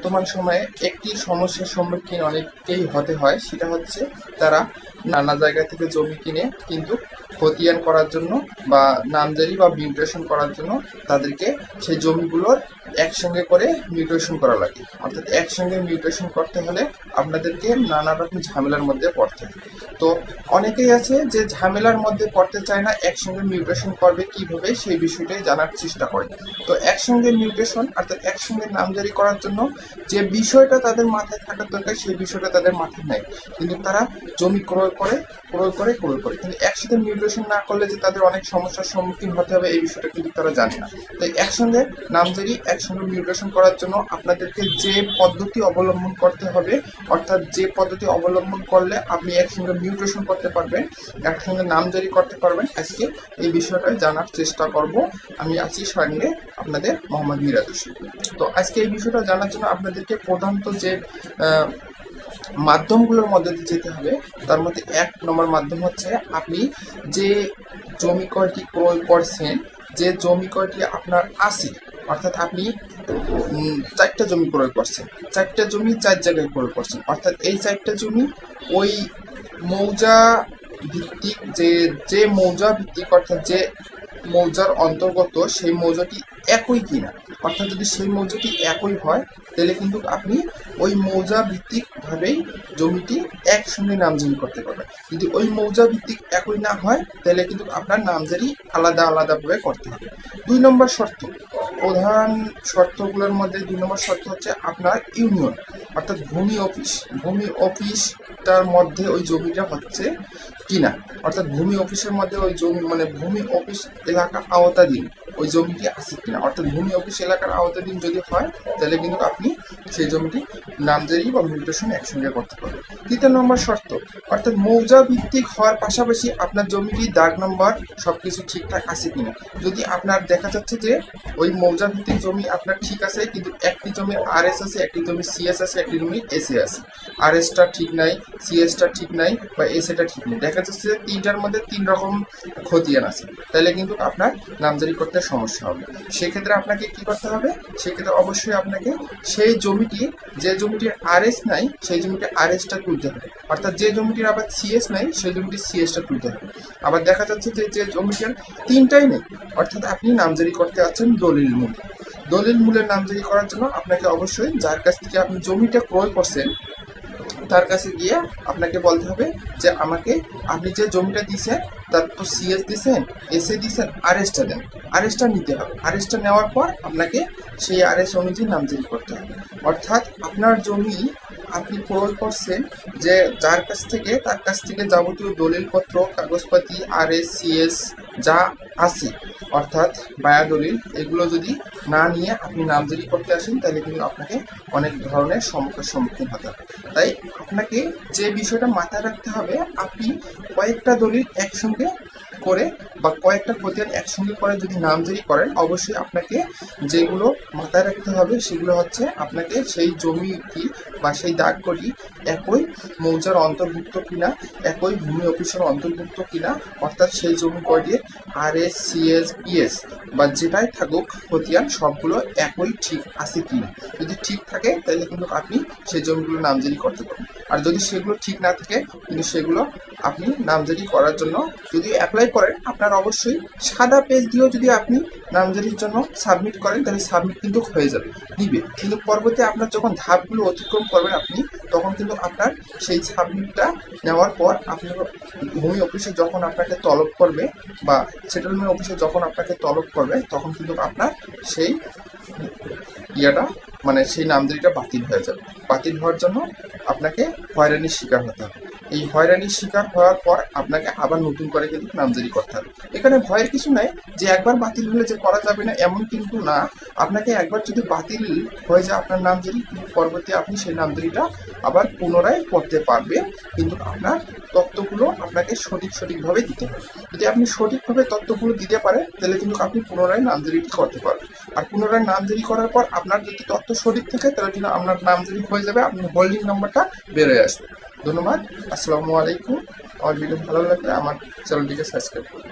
বর্তমান সময়ে একটি সমস্যার সম্মুখীন অনেককেই হতে হয়। সেটা হচ্ছে তারা নানা জায়গা থেকে জমি কিনে কিন্তু খতিয়ান করার জন্য বা নামজারি বা মিউটেশন করার জন্য তাদেরকে সেই জমিগুলোর একসঙ্গে করে মিউটেশন করা লাগে। অর্থাৎ একসঙ্গে মিউটেশন করতে হলে আপনাদেরকে নানা রকম ঝামেলার মধ্যে পড়তে তো অনেকেই আছে যে ঝামেলার মধ্যে পড়তে চায় না, একসঙ্গে মিউটেশন করবে কীভাবে সেই বিষয়টাই জানার চেষ্টা করে। তো একসঙ্গে মিউটেশন, অর্থাৎ একসঙ্গে নামজারি করার জন্য যে বিষয়টা তাদের মাথায় থাকার দরকার, সেই বিষয়টা তাদের মাথায় নেয়। কিন্তু তারা জমি ক্রয় করে ক্রয় করে ক্রয় করে। কিন্তু একসাথে মিউটেশন না করলে যে তাদের অনেক সমস্যার সম্মুখীন হতে হবে, এই বিষয়টা কিন্তু তারা জানে না। তাই একসঙ্গে নামজারি, একসঙ্গে মিউটেশন করার জন্য আপনাদেরকে যে পদ্ধতি অবলম্বন করতে হবে, অর্থাৎ যে পদ্ধতি অবলম্বন করলে আপনি একসঙ্গে মিউটেশন করতে পারবেন, একসঙ্গে নামজারি করতে পারবেন, আজকে এই বিষয়টা জানার চেষ্টা করব। আমি আছি সঙ্গে আপনাদের মোহাম্মদ মিরাজ তো আজকে এই বিষয়টা জানার জন্য আপনাদেরকে প্রধানত যে মাধ্যমগুলোর মধ্যে দিয়ে যেতে হবে, তার মধ্যে এক নম্বর মাধ্যম হচ্ছে আপনি যে জমি কয়টি ক্রয় করছেন, যে জমি কয়টি আপনার আছে, অর্থাৎ আপনি চারটা জমি ক্রয় করছেন, চারটা জমি চার জায়গায় ক্রয় করছেন, অর্থাৎ এই চারটা জমি ওই মৌজা ভিত্তিক যে যে মৌজা ভিত্তিক অর্থাৎ যে মৌজার অন্তর্গত সেই মৌজাটি একই কিনা, অর্থাৎ যদি সেই মৌজাটি একই হয়, তাহলে কিন্তু আপনি ওই মৌজা ভিত্তিক ভাবেই জমিটি একসঙ্গে নামজারি করতে পারবেন। যদি ওই মৌজা ভিত্তিক একই না হয়, তাহলে কিন্তু আপনার নামজারি আলাদা আলাদাভাবে করতে হবে। দুই নম্বর শর্ত, প্রধান শর্তগুলোর মধ্যে দুই নম্বর শর্ত হচ্ছে আপনার ইউনিয়ন, অর্থাৎ ভূমি অফিস। ভূমি অফিসটার মধ্যে ওই জমিটা হচ্ছে কিনা? অর্থাৎ ভূমি অফিসের মধ্যে ওই জমি মানে ভূমি অফিস এলাকা আওতাধীন। ওই জমিটি আছে কিনা? অর্থাৎ ভূমি অফিস এলাকার আওতাধীন যদি হয়, তাহলে কিন্তু আপনি সেই জমিটি নামজারি বা মিউটেশন একসঙ্গে করতে পারবেন। তৃতীয় নম্বর শর্ত, অর্থাৎ মৌজা ভিত্তিক হওয়ার পাশাপাশি আপনার জমিটি দাগ নম্বর সব কিছু ঠিকঠাক আছে কিনা? যদি আপনার দেখা যাচ্ছে যে ওই মৌজা ভিত্তিক জমি আপনার ঠিক আছে, কিন্তু একটি জমি আর এস আছে, একটি জমি সিএস আছে, একটি জমি এসএ আছে। আর এসটা ঠিক নাই, সিএসটা ঠিক নাই বা এসএটা ঠিক নেই। দেখা যাচ্ছে যে তিনটার মধ্যে তিন রকম খতিয়ান আছে। তাহলে কিন্তু আপনার নামজারি করতে সমস্যা হবে। সেক্ষেত্রে আপনাকে কি করতে হবে? সেক্ষেত্রে অবশ্যই আপনাকে সেই জমিটি, যে জমিটির আর এস নাই, সেই জমিটির আর এসটা তুলতে হবে। অর্থাৎ যে জমিটির আবার সিএস নাই, সেই জমিটির সিএসটা তুলতে হবে। আবার দেখা যাচ্ছে যে যে জমিটির তিনটাই নেই, অর্থাৎ আপনি নামজারি করতে আছেন দলিল মূল। দলিল মূলের নামজারি করার জন্য আপনাকে অবশ্যই যার কাছ থেকে আপনি জমিটা ক্রয় করছেন তার কাছে গিয়ে আপনাকে বলতে হবে যে আমাকে, আপনি যে জমিটা দিয়েছেন, তার তো সিএস দিয়েছেন এসএ দিয়েছেন আরএসটা দেন। আরএসটা নিতে হবে। আরএসটা নেওয়ার পর আপনাকে সেই আরএস অনুযায়ী নামজারি করতে হবে। অর্থাৎ আপনার জমি আপনি ক্রয় করছেন যে যার কাছ থেকে, তার কাছ থেকে যাবতীয় দলিলপত্র, কাগজপাতি আর এস সিএস যা আছে, অর্থাৎ বায়া দলিল, এগুলো যদি না নিয়ে আপনি নামজারি করতে আসেন, তাহলে কিন্তু আপনাকে অনেক ধরনের সমস্যার সম্মুখীন হতে হবে। তাই আপনাকে যে বিষয়টা মাথায় রাখতে হবে, আপনি কয়েকটা দলিল একসঙ্গে করে বা কয়েকটা খতিয়ান একসঙ্গে করে যদি নামজারি করেন, অবশ্যই আপনাকে যেগুলো মাথায় রাখতে হবে সেগুলো হচ্ছে আপনাকে সেই জমিটি বা সেই দাগটি একই মৌজার অন্তর্ভুক্ত কিনা, একই ভূমি অফিসের অন্তর্ভুক্ত কিনা, অর্থাৎ সেই জমি কয়টির আর এস সিএস পিএস বা যেটাই থাকুক খতিয়ান সবগুলো একই ঠিক আছে কিনা। যদি ঠিক থাকে, তাহলে কিন্তু আপনি সেই জমিগুলো নামজারি করতে পারেন আর যদি সেগুলো ঠিক না থাকে, কিন্তু সেগুলো আপনি নামজারি করার জন্য যদি অ্যাপ্লাই করেন, আপনার অবশ্যই সাদা পেজ দিয়েও যদি আপনি নামজারির জন্য সাবমিট করেন, তাহলে সাবমিট কিন্তু হয়ে যাবে নিবে কিন্তু পরবর্তী আপনার যখন ধাপগুলো অতিক্রম করবেন আপনি, তখন কিন্তু আপনার সেই সাবমিটটা নেওয়ার পর আপনার ভূমি অফিসে যখন আপনাকে তলব করবে বা সেটেলমেন্ট অফিসে যখন আপনাকে তলব করবে, তখন কিন্তু আপনার সেই ইয়েটা মানে সেই নামজারিটা বাতিল হয়ে যাবে। বাতিল হওয়ার জন্য আপনাকে হয়রানির শিকার হতে হবে। এই হয়রানির শিকার হওয়ার পর আপনাকে আবার নতুন করে কিন্তু নামজারি করতে হবে। এখানে ভয়ের কিছু নাই যে একবার বাতিল হলে যে করা যাবে না এমন কিন্তু না। আপনাকে একবার যদি বাতিল হয়ে যায় আপনার নামজারি পরবর্তী আপনি সেই নামজারিটা আবার পুনরায় করতে পারবেন। কিন্তু আপনার তথ্যগুলো আপনাকে সঠিক সঠিকভাবে দিতে হবে। যদি আপনি সঠিকভাবে তথ্যগুলো দিতে পারেন, তাহলে কিন্তু আপনি পুনরায় নামজারিটি করতে পারবেন। আর পুনরায় নামজারি করার পর আপনার যদি তথ্য সঠিক থাকে, তাহলে কিন্তু আপনার নামজারি হয়ে যাবে আপনি হোল্ডিং নাম্বারটা বেরোয় আসবে। ধন্যবাদ। আসসালামু আলাইকুম। আমার ভিডিও ভালো লাগলে আমার চ্যানেলটিকে সাবস্ক্রাইব করুন।